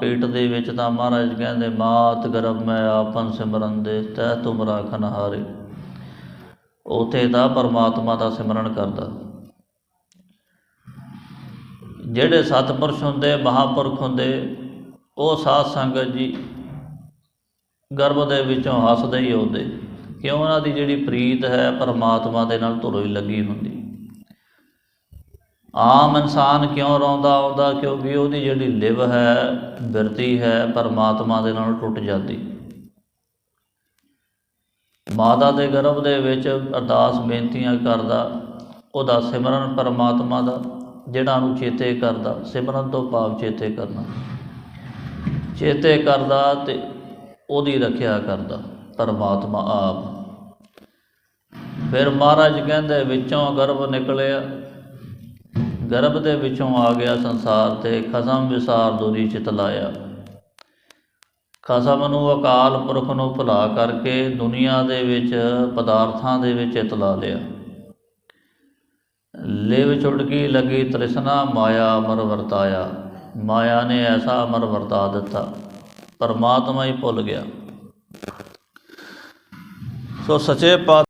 ਪੇਟ ਦੇ ਵਿੱਚ ਤਾਂ ਮਹਾਰਾਜ ਕਹਿੰਦੇ, ਮਾਤ ਗਰਭ ਮੈਂ ਆਪਨ ਸਿਮਰਨ ਦੇ, ਤੈ ਤੁਮ ਰਾਖਨ ਹਾਰੇ। ਉਥੇ ਤਾਂ ਪਰਮਾਤਮਾ ਦਾ ਸਿਮਰਨ ਕਰਦਾ। ਜਿਹੜੇ ਸਤਪੁਰਸ਼ ਹੁੰਦੇ, ਮਹਾਪੁਰਖ ਹੁੰਦੇ, ਉਹ ਸਾਧ ਸੰਗਤ ਜੀ ਗਰਭ ਦੇ ਵਿੱਚੋਂ ਹੱਸਦੇ ਹੀ ਆਉਂਦੇ। ਕਿਉਂ? ਉਹਨਾਂ ਦੀ ਜਿਹੜੀ ਪ੍ਰੀਤ ਹੈ, ਪਰਮਾਤਮਾ ਦੇ ਨਾਲ ਧੁਰੋਂ ਹੀ ਲੱਗੀ ਹੁੰਦੀ। ਆਮ ਇਨਸਾਨ ਕਿਉਂ ਰੋਂਦਾ, ਆਉਂਦਾ? ਕਿਉਂਕਿ ਉਹਦੀ ਜਿਹੜੀ ਲਿਵ ਹੈ, ਬਿਰਤੀ ਹੈ, ਪਰਮਾਤਮਾ ਦੇ ਨਾਲ ਟੁੱਟ ਜਾਂਦੀ। ਮਾਤਾ ਦੇ ਗਰਭ ਦੇ ਵਿੱਚ ਅਰਦਾਸ ਬੇਨਤੀਆਂ ਕਰਦਾ, ਉਹਦਾ ਸਿਮਰਨ ਪਰਮਾਤਮਾ ਦਾ ਜਿਹੜਾ ਨੂੰ ਚੇਤੇ ਕਰਦਾ, ਸਿਮਰਨ ਤੋਂ ਭਾਵ ਚੇਤੇ ਕਰਨਾ। ਚੇਤੇ ਕਰਦਾ ਤੇ ਉਹਦੀ ਰੱਖਿਆ ਕਰਦਾ, ਪਰਮਾਤਮਾ ਆਪ। ਫਿਰ ਮਹਾਰਾਜ ਕਹਿੰਦੇ, ਵਿੱਚੋਂ ਗਰਭ ਨਿਕਲਿਆ ਗਰਭ ਦੇ ਵਿੱਚੋਂ ਆ ਗਿਆ ਸੰਸਾਰ ਤੇ ਖਸਮ ਵਿਸਾਰ ਦੁਰੀ ਚਿਤ ਲਾਇਆ। ਖਸਮ ਨੂੰ ਅਕਾਲ ਪੁਰਖ ਨੂੰ ਭੁਲਾ ਕਰਕੇ ਦੁਨੀਆ ਦੇ ਵਿੱਚ ਪਦਾਰਥਾਂ ਦੇ ਵਿੱਚ ਇਤਲਾ ਲਿਆ। ਲਿਵ ਛੁਟਕੀ ਲੱਗੀ ਤ੍ਰਿਸ਼ਨਾ, ਮਾਇਆ ਅਮਰ ਵਰਤਾਇਆ। ਮਾਇਆ ਨੇ ਐਸਾ ਅਮਰ ਵਰਤਾ ਦਿੱਤਾ। ਪਰਮਾਤਮਾ ਹੀ ਭੁੱਲ ਗਿਆ। ਸੋ ਸੱਚੇ ਪਾ